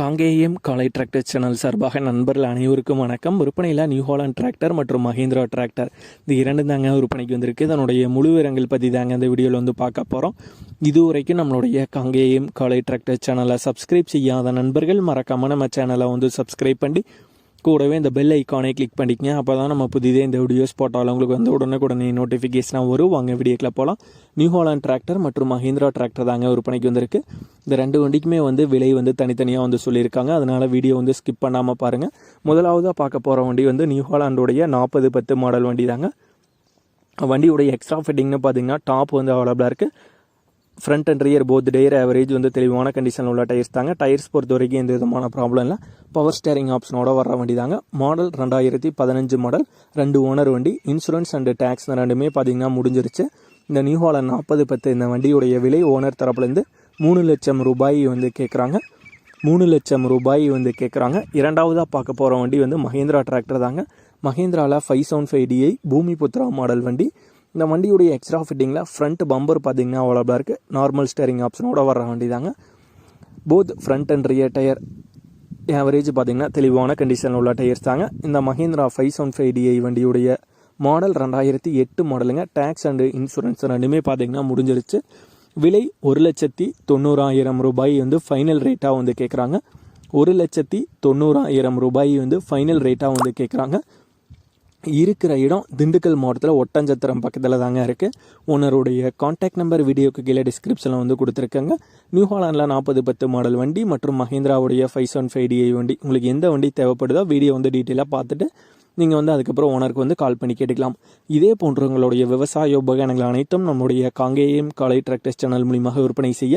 காங்கேயம் காலை tractor channel சார்பாக நண்பர்கள் அனைவருக்கும் வணக்கம். விற்பனையில் நியூ ஹாலண்ட் டிராக்டர் மற்றும் மஹேந்திரா டிராக்டர் இது இரண்டு தாங்க விற்பனைக்கு வந்திருக்கு. இதனுடைய முழு விவரங்கள் பற்றி தாங்க இந்த வீடியோவில் வந்து பார்க்க போகிறோம் இதுவரைக்கும் நம்மளுடைய காங்கேயம் காலை டிராக்டர் சேனலை சப்ஸ்கிரைப் செய்யாத நண்பர்கள் மறக்காமல் நம்ம சேனலை வந்து சப்ஸ்கிரைப் பண்ணி கூடவே இந்த பெல் ஐக்கானை கிளிக் பண்ணிக்கங்க. அப்போ தான் நம்ம புதிதே இந்த வீடியோஸ் போட்டாலும் உங்களுக்கு வந்து உடனுக்குடனே நோட்டிஃபிகேஷனாக வரும். வாங்க வீடியோக்கில் போகலாம் நியூ ஹாலாண்ட் டிராக்டர் மற்றும் மஹிந்திரா டிராக்டர் தாங்க விற்பனைக்கு வந்திருக்கு. இந்த ரெண்டு வண்டிக்குமே வந்து விலை வந்து தனித்தனியாக வந்து சொல்லியிருக்காங்க. அதனால் வீடியோ வந்து ஸ்கிப் பண்ணாமல் பாருங்கள் முதலாவதாக பார்க்க போகிற வண்டி வந்து நியூ ஹாலாண்டுடைய நாற்பது பத்து மாடல் வண்டி தாங்க வண்டியுடைய எக்ஸ்ட்ரா ஃபிட்டிங்னு பார்த்தீங்கன்னா டாப் வந்து அவைலபிளாக இருக்குது front and rear both tyre average வந்து தெளிவான கண்டிஷனில் உள்ள டயர்ஸ் தாங்க. டயர்ஸ் பொறுத்த வரைக்கும் எந்த விதமான ப்ராப்ளம் இல்லை. பவர் ஸ்டேரிங் ஆப்ஷனோட வர வண்டி தாங்க. மாடல் ரெண்டாயிரத்தி பதினஞ்சு மாடல் ரெண்டு ஓனர் வண்டி இன்சூரன்ஸ் அண்ட் டேக்ஸ் ரெண்டுமே பார்த்தீங்கன்னா முடிஞ்சிருச்சு. இந்த நியூ ஹாலண்ட் நாற்பது பத்து இந்த வண்டியுடைய விலை ஓனர் தரப்புலேருந்து மூணு லட்சம் ரூபாய் வந்து கேட்குறாங்க மூணு லட்சம் ரூபாய் வந்து கேட்குறாங்க இரண்டாவதாக பார்க்க போகிற வண்டி வந்து மஹேந்திரா டிராக்டர் தாங்க. மஹேந்திராவில் five seven five DI Bhoomi Putra model வண்டி இந்த வண்டியுடைய எக்ஸ்ட்ரா ஃபிட்டிங்கில் ஃப்ரண்ட் பம்பர் பார்த்தீங்கன்னா அவ்வளோபா இருக்குது நார்மல் ஸ்டேரிங் ஆப்ஷனோட வர வண்டி தாங்க. Both front and rear tyre average பார்த்தீங்கன்னா தெளிவான கண்டிஷனில் உள்ள டயர்ஸ் தாங்க. இந்த Mahindra five seven five DI வண்டியுடைய மாடல் ரெண்டாயிரத்தி எட்டு மாடலுங்க டேக்ஸ் அண்டு இன்சூரன்ஸ் ரெண்டுமே பார்த்தீங்கன்னா முடிஞ்சிருச்சு. விலை ஒரு லட்சத்தி தொண்ணூறாயிரம் ரூபாய் வந்து ஃபைனல் ரேட்டாக வந்து கேட்குறாங்க ஒரு லட்சத்தி தொண்ணூறாயிரம் ரூபாய் வந்து ஃபைனல் ரேட்டாக வந்து கேட்குறாங்க இருக்கிற இடம் திண்டுக்கல் மாவட்டத்தில் ஒட்டஞ்சத்திரம் பக்கத்தில் தாங்க இருக்குது ஓனருடைய காண்டாக்ட் நம்பர் வீடியோக்கு கீழே டிஸ்கிரிப்ஷனில் வந்து கொடுத்துருக்கேங்க. நியூ ஹாலாண்டில் நாற்பது பத்து மாடல் வண்டி மற்றும் மஹேந்திராவுடைய ஃபைவ் செவன் ஃபைவ் டிஐ வண்டி. உங்களுக்கு எந்த வண்டி தேவைப்படுதோ வீடியோ வந்து டீட்டெயிலாக பார்த்துட்டு நீங்கள் வந்து அதுக்கப்புறம் ஓனருக்கு வந்து கால் பண்ணி கேட்டுக்கலாம். இதே போன்றவங்களுடைய விவசாய உபகரணங்கள் அனைத்தும் நம்முடைய காங்கேயம் காலை டிராக்டர்ஸ் சேனல் மூலியமாக விற்பனை செய்ய